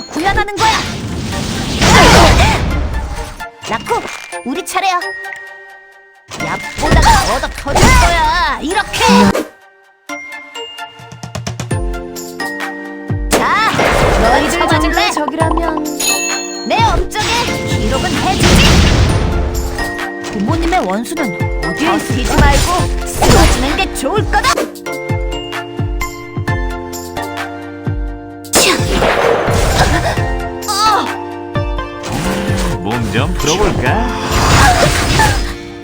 정의를 구현하는 거야. 라쿠, 우리 차례야. 얕보다가 얻어 터질 거야. 이렇게. 자, 너희들 정도의 적이라면 내 업적에 기록은 해주지. 부모님의 원수는 어디에 있지 말고 쓰러지는 게 좋을 거다. 좀 풀어볼까?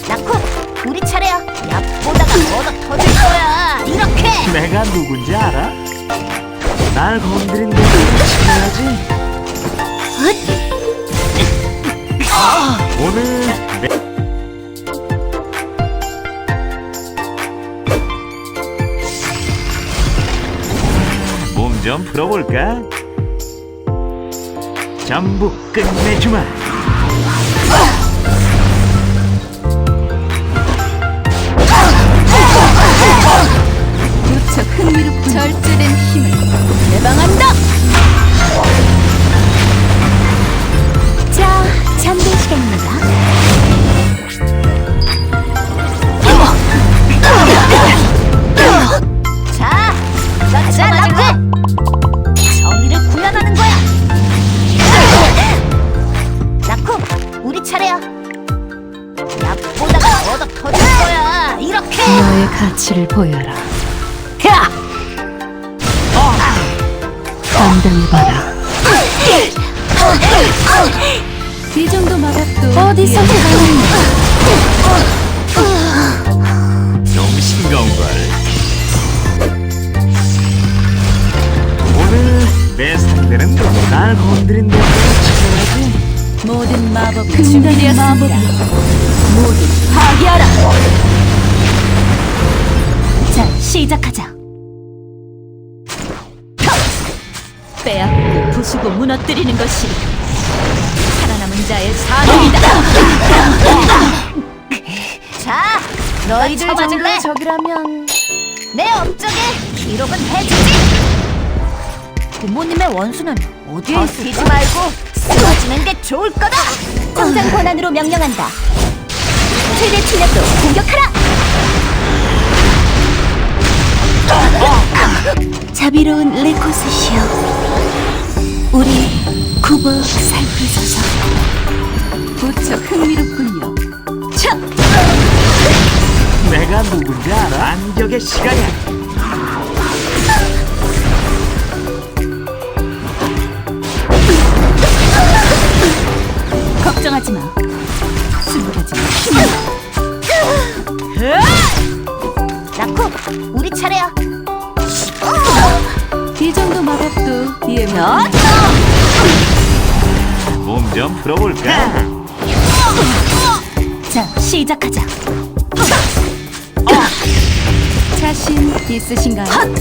나쿠, 우리 차례야. 얕보다가 얻어 터질 거야. 이렇게. 내가 누군지 알아? 날 건드린 데도 치워야지. 오늘 내 몸 좀 풀어볼까? 전부 끝내주마. 흥미롭군 절제된 힘을 예방한다. 자 잠들 시간입니다 어디서 좀 싱거운걸. 오늘 내 상대는? 날 건드린 데도 치워야지. 모든 마법이 준비되었습니다 모두 파괴하라 자 시작하자 빼앗고 부수고 무너뜨리는 것이 남은 자의 사명이다. 자, 너희들 정도의 적이라면 내 업적에 기록은 해주지. 부모님의 원수는 어디에 있지 말고 쓰러지는 게 좋을 거다. 정상 권한으로 명령한다. 최대 출력도 공격하라. 자비로운 레코스시여 우리 굽어 살피소서 무척 흥미롭군요 차! 내가 누군지 알아? 안격의 시간이야. 풀어볼까? 자 시작하자 자신 있으신가요?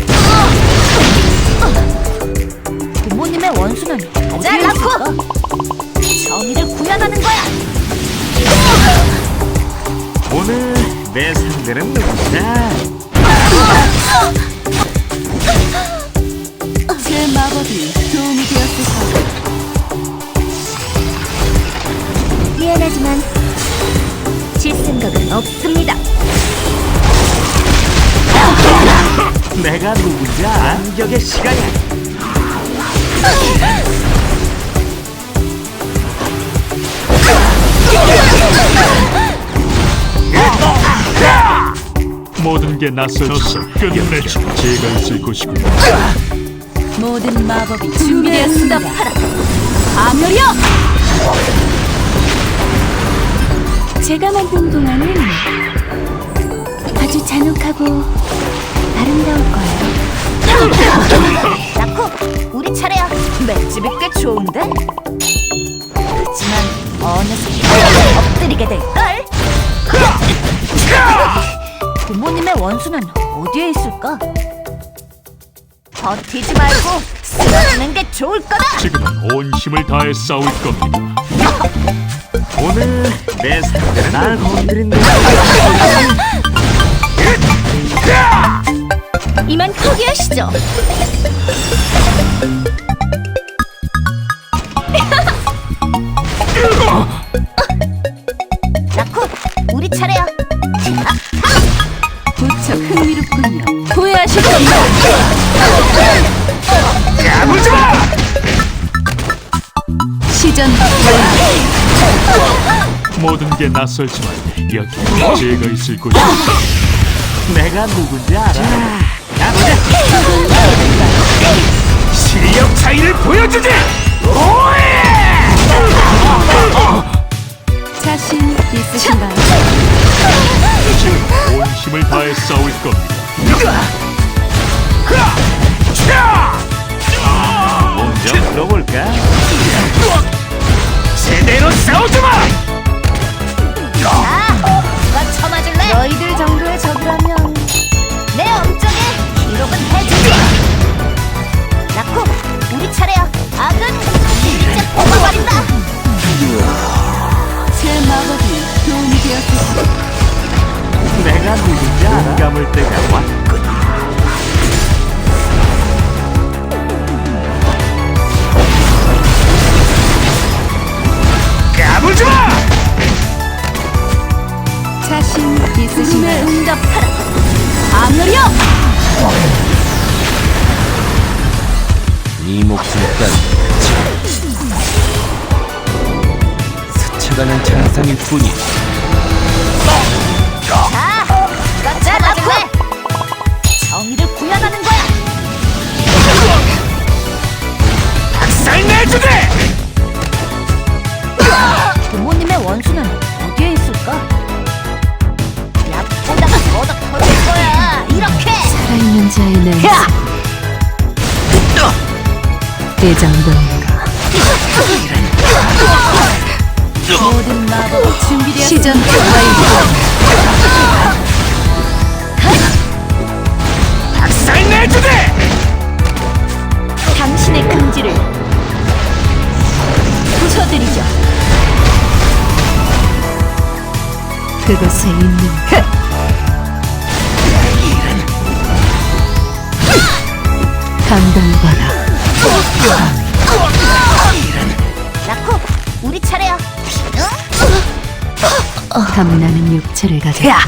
부모님의 원수는 어디에 있을까? 정의를 구현하는 거야. 오늘 내 상대는 누구냐? 제 마법이 도움이 되었을 미안하지만 질 생각은 없습니다. 내가 누군지? 안격의 시간이야. 모든 게 낯설어서 끝내죠. 제가 있을 곳이군요. 모든 마법이 준비되었습니다. 파멸이여! 제가 만든 동화는 아주 잔혹하고 아름다울 거예요. 라쿠, 우리 차례야. 맷집이 꽤 좋은데? 그렇지만 어느새 엎드리게 될걸? 부모님의 원수는 어디에 있을까? 버티지 말고 쓰러지는 게 좋을 거다. 지금은 온 힘을 다해 싸울 겁니다. 오늘 내 상대는 날 건드린 데도 이만 포기하시죠. 모든 게 낯설지만 여기 제가 있을 곳이다. 내가 누군지 알아? 실력 차이를 보여주지. 응답하라. 하늘이여! 네 목숨까지 스쳐가는 잔상일 뿐이야 대장동인가? 모든 마법이 준비되었습니다. 시전 살 내주지. 당신의 금지를 부숴드리죠. 그곳에 있는 감당받아. 우리 차례야. 탐나는 육체를 가졌구나.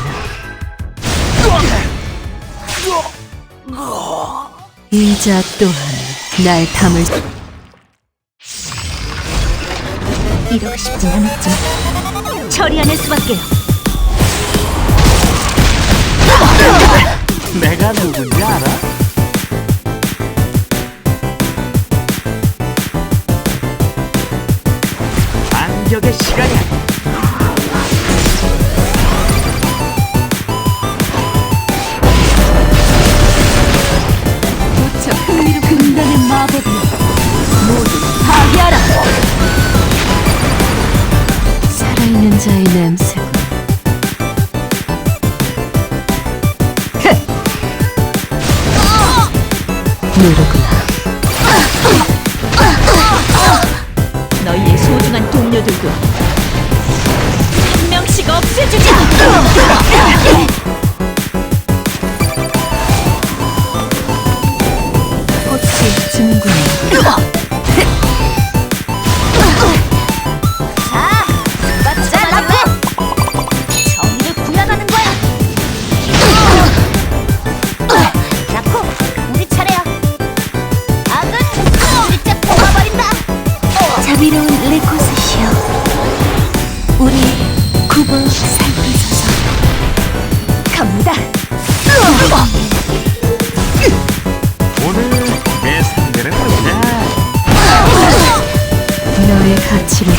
이자 또한 날 담을 수- 이러고 싶진 않았지만 처리하는 수밖에요. 내가 누군지 알아? 있는 자의 냄새군 누르구나 너희의 소중한 동료들도 한 명씩 없애주자 꽃이 진군해 갑니다 오늘 내 상대는 누구냐? 너의 가치를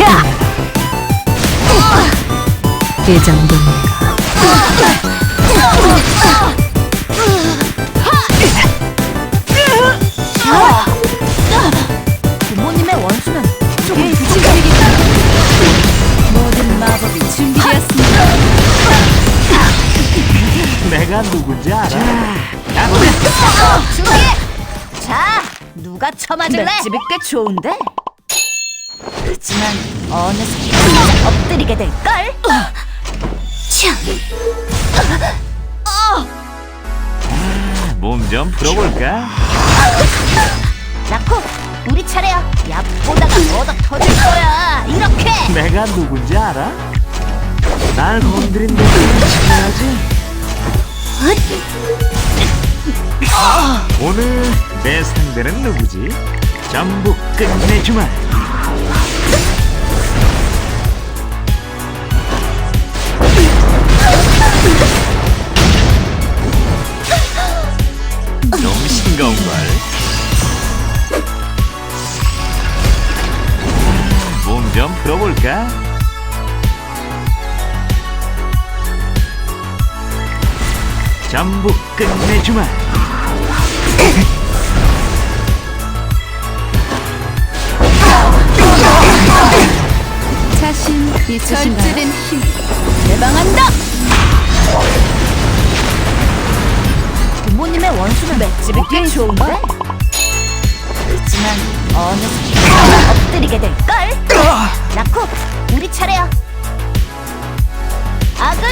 보여라 대장동인가 누군지 알아? 준비. 자, 누가 쳐맞을래? 맷집이 꽤 좋은데. 그렇지만 어느새 맞아 엎드리게 될 걸. 몸 좀 풀어볼까? 라쿠, 우리 차례야. 약보다가 더더 터질 거야. 이렇게. 내가 누군지 알아? 날 건드린다고 치켜야지. 오늘 내 상대는 누구지? 전부 끝내주마. 좀 싱거운 걸 몸 좀 풀어볼까? 전부 끝내주마 자신 있으신가요? 절제된 힘 예방한다. 부모님의 원수는 맷집이 꽤 좋은데? 그렇지만 어느 순간 엎드리게 될걸? 라쿠, 우리 차례야. 악은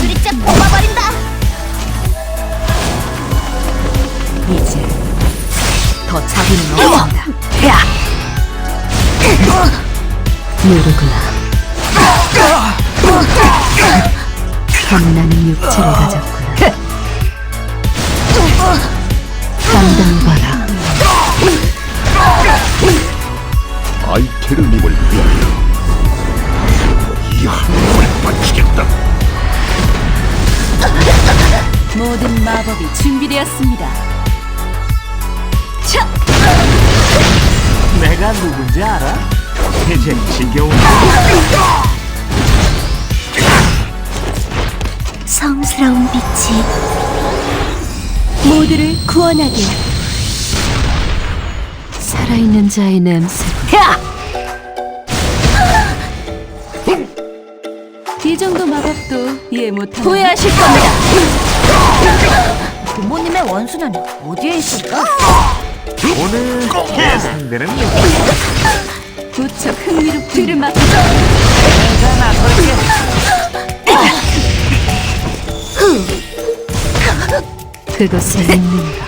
두리째 뽑아버린다. 누구구나 겁나는 육체를 가졌구나 감당해봐라 아이테르님을 위하여 이 한몸을 바치겠다. 모든 마법이 준비되었습니다 내가 누군지 알아? 이제 지겨운 성스러운 빛이 모두를 구원하게. 살아있는 자의 냄새. 이 정도 마법도 이해 못하는 후회하실 겁니다. 부모님의 원수는 어디에 있을까? 오늘 내 상대는? 부쩍 흥미롭 뒤를 막고 내가 나설게 그것을 믿는가